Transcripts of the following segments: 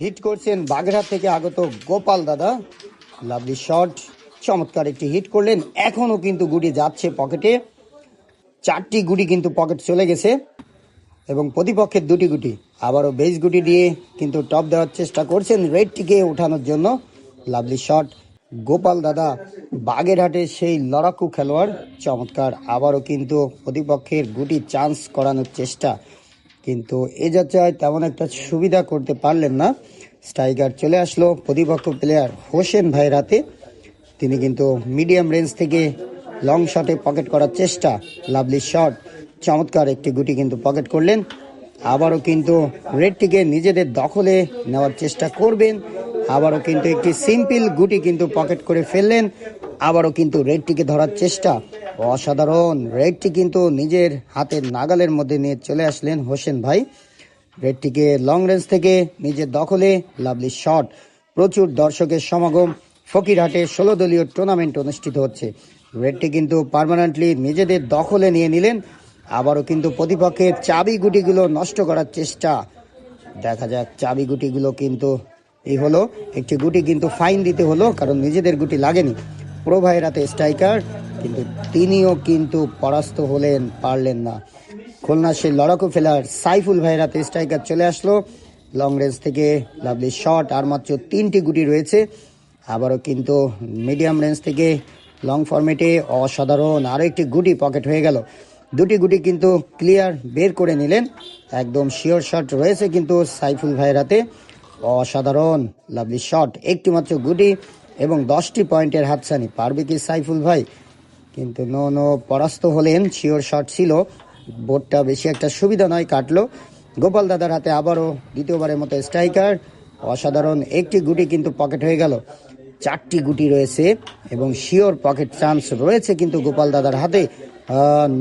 Hit করছেন বাগেরহাট থেকে আগত গোপাল দাদা। লাভলি শট চমৎকার একটি হিট করলেন। এখনও কিন্তু গুটি যাচ্ছে পকেটে। চারটি গুটি কিন্তু পকেট চলে গেছে। এবং প্রতিপক্ষের দুটি গুটি। আবারও বেস গুটি দিয়ে কিন্তু টপ দেওয়ার চেষ্টা করছেন রেডটিকে ওঠানোর জন্য। লাভলি শট গোপাল দাদা বাগেরহাটের সেই লড়াকু খেলোয়াড়। চমৎকার, আবারও কিন্তু প্রতিপক্ষের গুটি চান্স করানোর চেষ্টা। কিন্তু এ যাত্রায় তেমন একটা সুবিধা করতে পারলেন না। স্ট্রাইকার চলে আসলো। প্রতিপক্ষ প্লেয়ার হোসেন ভাই রাতে। তিনি কিন্তু মিডিয়াম রেঞ্জ থেকে লং শটে পকেট করার চেষ্টা। লাভলি শট চমৎকার একটি গুটি কিন্তু পকেট করলেন। আবারও কিন্তু রেডটিকে নিজেদের দখলে নেওয়ার চেষ্টা করবেন। আবারও কিন্তু একটি সিম্পল গুটি কিন্তু পকেট করে ফেললেন। আবারও কিন্তু রেডটিকে ধরার চেষ্টা। অসাধারণ। রেডটি কিন্তু নিজের হাতের নাগালের মধ্যে নিয়ে চলে আসলেন হোসেন ভাই। রেডটিকে লং রেঞ্জ থেকে নিজের দখলে লাভলি শট প্রচুর দর্শকের সমাগম ফকিরহাটে ষোলো দলীয় টুর্নামেন্ট অনুষ্ঠিত হচ্ছে। রেডটি কিন্তু পার্মানেন্টলি নিজেদের দখলে নিয়ে নিলেন। আবারও কিন্তু প্রতিপক্ষের চাবি গুটিগুলো নষ্ট করার চেষ্টা। দেখা যাক চাবি গুটিগুলো কিন্তু এই হলো। একটি গুটি কিন্তু ফাইন দিতে হলো, কারণ নিজেদের গুটি লাগেনি। প্রো ভাইয়ের হাতে স্ট্রাইকার কিন্তু তিনিও কিন্তু পরাস্ত হলেন, পারলেন না। খুলনা সেই লড়াকু ফেলার সাইফুল ভাইয়ের হাতে স্ট্রাইকার চলে আসলো। লং রেঞ্জ থেকে লাভলি শট, আর মাত্র তিনটি গুটি রয়েছে। আবারও কিন্তু মিডিয়াম রেঞ্জ থেকে লং ফরম্যাটে অসাধারণ আরও একটি গুটি পকেট হয়ে গেল। দুটি গুটি কিন্তু ক্লিয়ার বের করে নিলেন। একদম শিওর শট রয়েছে কিন্তু সাইফুল ভাইয়ের হাতে। অসাধারণ লাভলি শট একটি মাত্র গুটি এবং দশটি পয়েন্টের হাতছানি। পারবে কি সাইফুল ভাই? কিন্তু নো নো, পরাস্ত হলেন শিওর শট ছিল। বোর্ডটা বেশি একটা সুবিধা নয়, কাটলো। গোপাল দাদার হাতে আবারও দ্বিতীয়বারের মতো স্ট্রাইকার। অসাধারণ একটি গুটি কিন্তু পকেট হয়ে গেল। চারটি গুটি রয়েছে এবং শিওর পকেট চান্স রয়েছে কিন্তু গোপাল দাদার হাতে।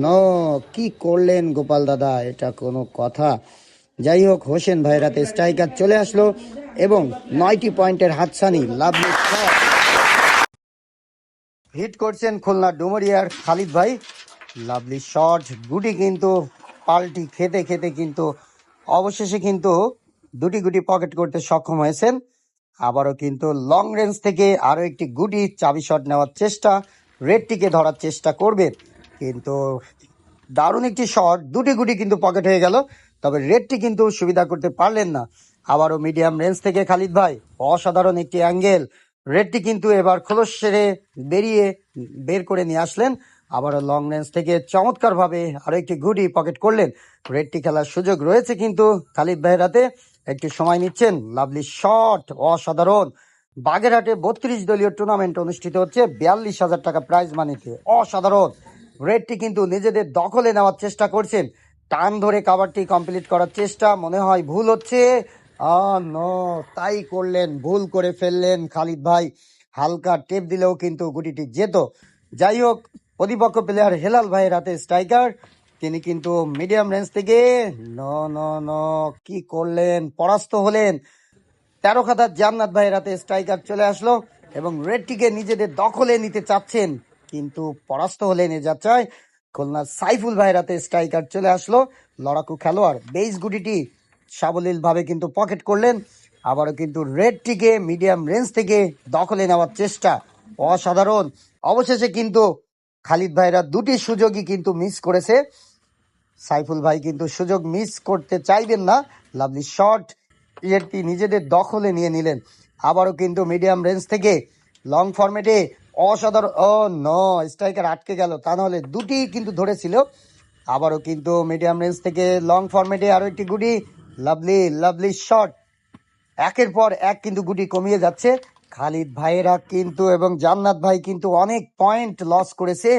ন, কি করলেন গোপাল দাদা? এটা কোনো কথা। যাই হোক, হোসেন ভাইয়ের হাতে স্ট্রাইকার চলে আসলো এবং নয়টি পয়েন্টের হাতছানি লাভ হিট করছেন খুলনা ডুমরিয়ার খালিদ ভাই। লাভলি শট গুটি কিন্তু, পাল্টি খেতে খেতে কিন্তু, অবশেষে কিন্তু দুটি গুটি পকেট করতে সক্ষম হয়েছেন। আবারও কিন্তু লং রেঞ্জ থেকে আরও একটি গুটি চাবি শট নেওয়ার চেষ্টা রেডটিকে ধরার চেষ্টা করবেন কিন্তু দারুণ একটি শট দুটি গুটি কিন্তু পকেট হয়ে গেল, তবে রেডটি কিন্তু সুবিধা করতে পারলেন না। আবারও মিডিয়াম রেঞ্জ থেকে খালিদ ভাই, অসাধারণ একটি অ্যাঙ্গেল রেডটি কিন্তু এবার খোলস সেরে বেরিয়ে বের করে নিয়ে আসলেন। আবারও লং রেঞ্জ থেকে চমৎকারভাবে আরও একটি গুডি পকেট করলেন। রেডটি খেলার সুযোগ রয়েছে কিন্তু খালিদ ভাইয়ের হাতে। একটু সময় নিচ্ছেন। লাভলি শট, অসাধারণ। বাগেরহাটে বত্রিশ দলীয় টুর্নামেন্ট অনুষ্ঠিত হচ্ছে। বিয়াল্লিশ হাজার টাকা প্রাইজ মানিতে অসাধারণ। রেডটি কিন্তু নিজেদের দখলে নেওয়ার চেষ্টা করছেন। টান ধরে কাভারটি কমপ্লিট করার চেষ্টা। মনে হয় ভুল হচ্ছে। ন, তাই করলেন, ভুল করে ফেললেন খালিদ ভাই। হালকা টেপ দিলেও কিন্তু গুটিটি যেত। যাই হোক প্রতিপক্ষ প্লেয়ার হেলাল ভাইয়ের হাতে স্ট্রাইকার তিনি কিন্তু মিডিয়াম রেঞ্জ থেকে, ন ন ন, কি করলেন, পরাস্ত হলেন। তেরো খাতার জান্নাত ভাইয়ের হাতে স্ট্রাইকার চলে আসলো এবং রেডটিকে নিজেদের দখলে নিতে চাচ্ছেন, কিন্তু পরাস্ত হলেন এ যাত্রায়। খুলনার সাইফুল ভাইয়ের হাতে স্ট্রাইকার চলে আসলো, লড়াকু খেলোয়াড়। বেস গুটিটি সাবলীল ভাবে কিন্তু পকেট করলেন। আবারও কিন্তু রেডটিকে মিডিয়াম রেঞ্জ থেকে দখলে নেওয়ার চেষ্টা অসাধারণ। অবশেষে কিন্তু খালিদ ভাইরা দুটি সুযোগই কিন্তু মিস করেছে। সাইফুল ভাই কিন্তু সুযোগ মিস করতে চাইবেন না। লাভলি শট এটি নিজেদের দখলে নিয়ে নিলেন। আবারও কিন্তু মিডিয়াম রেঞ্জ থেকে লং ফরম্যাটে অসাধারণ ও ন স্ট্রাইকার আটকে গেল। তা নাহলে দুটি কিন্তু ধরেছিল। আবারও কিন্তু মিডিয়াম রেঞ্জ থেকে লং ফরম্যাটে আরও একটি গুটি লাভলি লাভলি শট একের পর এক কিন্তু গুটি কমিয়ে যাচ্ছে। খালিদ ভাইয়েরা কিন্তু এবং জান্নাত ভাই কিন্তু অনেক পয়েন্ট লস করেছে।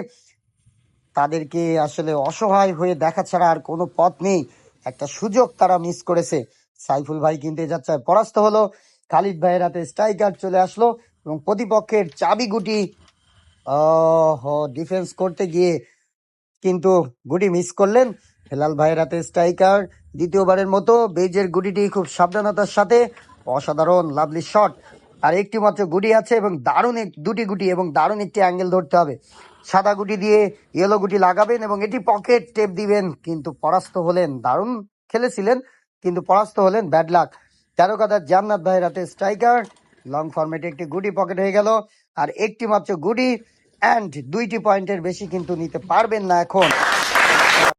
তাদেরকে আসলে অসহায় হয়ে দেখা ছাড়া আর কোনো পথ নেই। একটা সুযোগ তারা মিস করেছে। সাইফুল ভাই কিন্তু যাত্রায় পরাস্ত হলো। খালিদ ভাইয়ের হাতে স্ট্রাইকার চলে আসলো এবং প্রতিপক্ষের চাবি গুটি ডিফেন্স করতে গিয়ে কিন্তু গুটি মিস করলেন। হেলাল ভাইয়ের হাতে স্ট্রাইকার, দ্বিতীয়বারের মতো বেজের গুটিটি খুব সাবধানতার সাথে, অসাধারণ লাভলি শট। আর একটি মাত্র গুটি আছে এবং দারুণ দুটি গুটি এবং দারুণ একটি অ্যাঙ্গেল ধরতে হবে। সাদা গুটি দিয়ে ইয়েলো গুটি লাগাবেন এবং এটি পকেট টেপ দিবেন, কিন্তু পরাস্ত হলেন, দারুণ খেলেছিলেন, কিন্তু পরাস্ত হলেন, ব্যাড লাক। তেরো কাদার জান্নাত ভাইয়ের হাতে স্ট্রাইকার, লং ফরম্যাটে একটি গুডি পকেট হয়ে গেল, আর একটি মাত্র গুডি অ্যান্ড দুইটি পয়েন্টের বেশি কিন্তু নিতে পারবেন না এখন।